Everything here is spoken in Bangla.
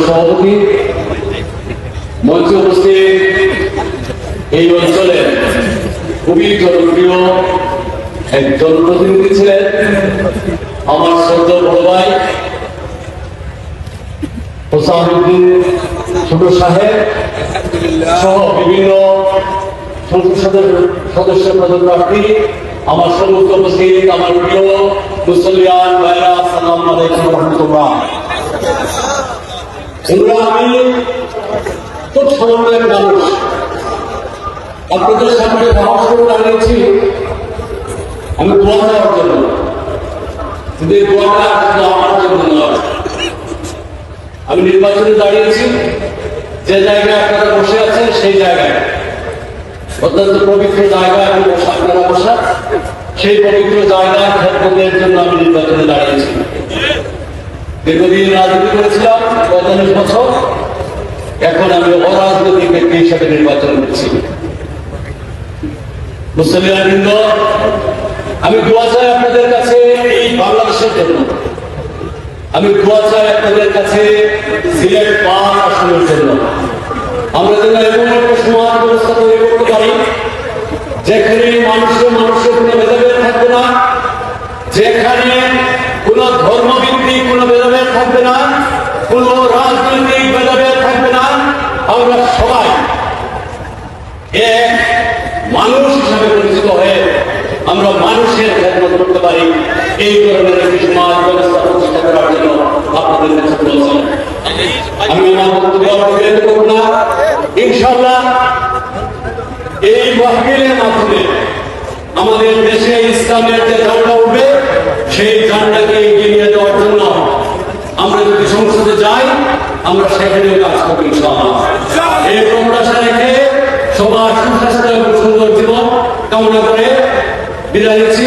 সভাপতি, মঞ্চে উপস্থিত এই অঞ্চলে খুবই জনপ্রিয় এক জনপ্রতিনিধি ছিলেন আমার শ্রদ্ধ বড় ভাই ছোট সাহেব সহ বিভিন্ন সদস্য- সদস্য প্রার্থী আমার সমস্ত উপস্থিত আমার প্রিয় মুসলিয়ান ভাইরা সালাম আলাইকুম রহমতুল্লাহ। আমি খুব সামান্য মানুষ। আপনাদের সামনে দাঁড়িয়েছি আমি দোয়া দেওয়ার জন্য। কিন্তু এই দোয়াটা শুধু আমার জন্য নয়। আমি নির্বাচনে দাঁড়িয়েছি। যে জায়গায় আপনারা বসে আছেন, সেই জায়গায়। অত্যন্ত পবিত্র জায়গায় আমি আপনারা বসা, সেই পবিত্র জায়গায় খেদমতের জন্য আমি নির্বাচনে দাঁড়িয়েছি। দীর্ঘদিন রাজনীতি করেছিলাম, পঁয়তাল্লিশ বছর। এখন আমি অরাজনৈতিক ব্যক্তি হিসাবে নির্বাচন করছি। মুসলিমবৃন্দ আমি দোয়া চাই আপনাদের কাছে এই বাংলাদেশের জন্য। আমি দোয়া চাই আপনাদের কাছে সিলেট পাঁচ আসনের জন্য। আমরা যেন এমন একটা সমাজ ব্যবস্থা তৈরি পারি যেখানে মানুষের মানুষের কোনো ভেদাভেদ থাকবে না, যেখানে কোনো ধর্মভিত্তিক কোনো ভেদাভেদ থাকবে না, কোনো রাজনৈতিক ভেদাভেদ থাকবে না, আমরা সবাই মানুষ হিসাবে পরিচিত হয়ে আমরা মানুষের খেদমত করতে পারি। এই ধরনের একটি সমাজ ব্যবস্থা প্রতিষ্ঠা করার জন্য আপনাদের কাছে বলছি। আমি আমার বক্তব্য করব না। ইনশাল্লাহ এই মাহফিলের মাধ্যমে আমাদের দেশে ইসলামের যে ঝান্ডা উঠবে, সেই ঝান্ডাকে এগিয়ে নিয়ে যাওয়ার জন্য আমরা যদি সংসদে যাই, আমরা সেখানে কাজ করব ইনশাআল্লাহ। এই প্রত্যাশা রেখে সবার সুস্বাস্থ্য এবং সুন্দর জীবন কামনা করে বিদায় নিচ্ছি।